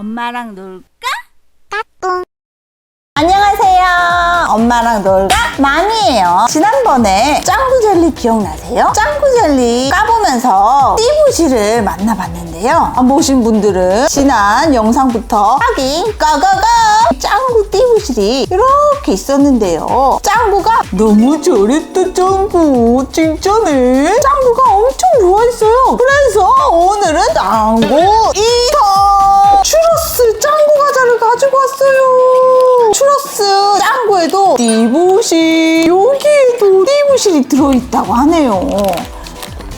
엄마랑 놀까? 안녕하세요. 엄마랑 놀까? 마미예요. 지난번에 짱구 젤리 기억나세요? 짱구 젤리 까보면서 띠부시를 만나봤는데요. 안 보신 분들은 지난 영상부터 확인 고고고! 짱구 띠부실이 이렇게 있었는데요. 짱구가 너무 잘했다 짱구 칭찬해. 짱구가 엄청 좋아했어요. 그래서 오늘은 짱구 2 띠부실 여기에도 띠부실이 들어있다고 하네요.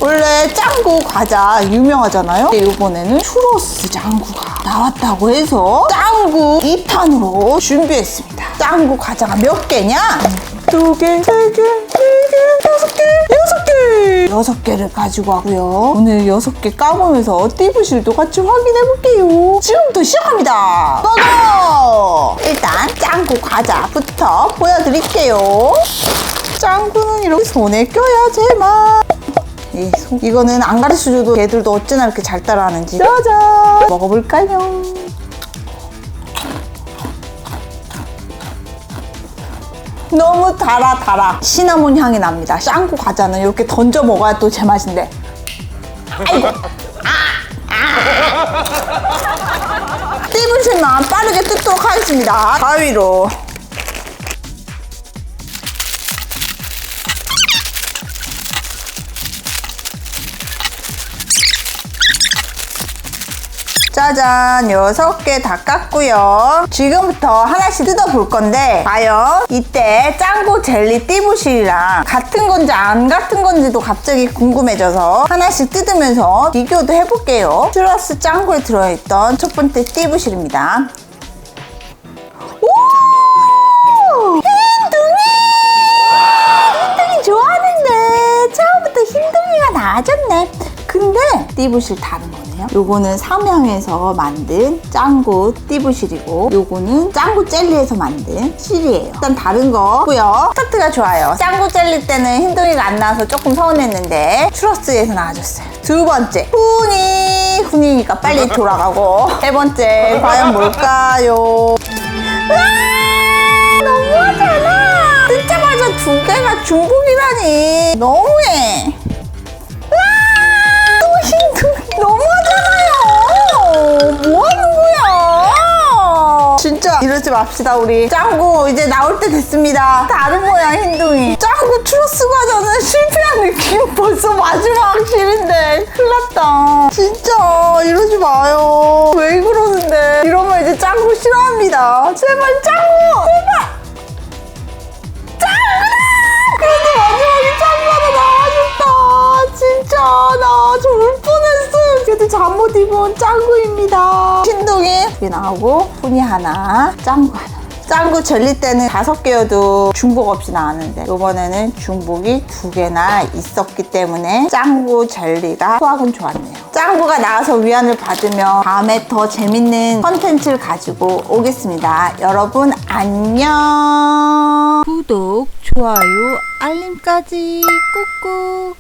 원래 짱구 과자 유명하잖아요. 이번에는 추러스 짱구가 나왔다고 해서 짱구 2판으로 준비했습니다. 짱구 과자가 몇 개냐? 두 개, 세 개, 네 개, 여섯 개, 여섯 개를 가지고 왔고요. 오늘 여섯 개 까보면서 띠부실도 같이 확인해 볼게요. 지금부터 시작합니다. 고고! 일단 짱구 과자부터 보여드릴게요. 짱구는 이렇게 손에 껴야 제맛. 이거는 안 가르쳐줘도 걔들도 어찌나 이렇게 잘 따라하는지 짜잔 먹어볼까요? 너무 달아 달아. 시나몬 향이 납니다. 짱구 과자는 이렇게 던져 먹어야 또 제맛인데. 아이고. 아, 아. 띠분실만 빠르게 뜯도록 하겠습니다. 가위로 짜잔. 여섯 개다 깠고요. 지금부터 하나씩 뜯어볼 건데 과연 이때 짱구 젤리 띠부실이랑 같은 건지 안 같은 건지도 갑자기 궁금해져서 하나씩 뜯으면서 비교도 해볼게요. 슈러스 짱구에 들어있던 첫 번째 띠부실입니다. 오! 흰둥이! 흰둥이 좋아하는데 처음부터 흰둥이가 나아졌네. 근데 띠부실 다른 거네요. 요거는 삼양에서 만든 짱구 띠부실이고 요거는 짱구 젤리에서 만든 실이에요. 일단 다른 거고요 스타트가 좋아요. 짱구 젤리 때는 흰둥이가 안 나와서 조금 서운했는데 추러스에서 나와줬어요. 두 번째. 훈이 훈이니까 빨리 돌아가고. 세 번째 과연 뭘까요? 와 너무하잖아. 뜯자마자 두 개가 중복이라니. 너무해 이러지 맙시다 우리. 짱구 이제 나올 때 됐습니다. 다른 거야 흰둥이. 짱구 추러스 과자는 실패한 느낌 벌써 마지막 실인데 큰일 났다. 진짜 이러지 마요. 왜 그러는데? 이러면 이제 짱구 싫어합니다. 제발 짱구 입은 짱구입니다. 두개 나오고 훈이 하나, 짱구 하나. 짱구 젤리 때는 다섯 개여도 중복 없이 나왔는데 이번에는 중복이 두 개나 있었기 때문에 짱구 젤리가 수확은 좋았네요. 짱구가 나와서 위안을 받으며 다음에 더 재밌는 컨텐츠를 가지고 오겠습니다. 여러분 안녕. 구독, 좋아요, 알림까지 꾹꾹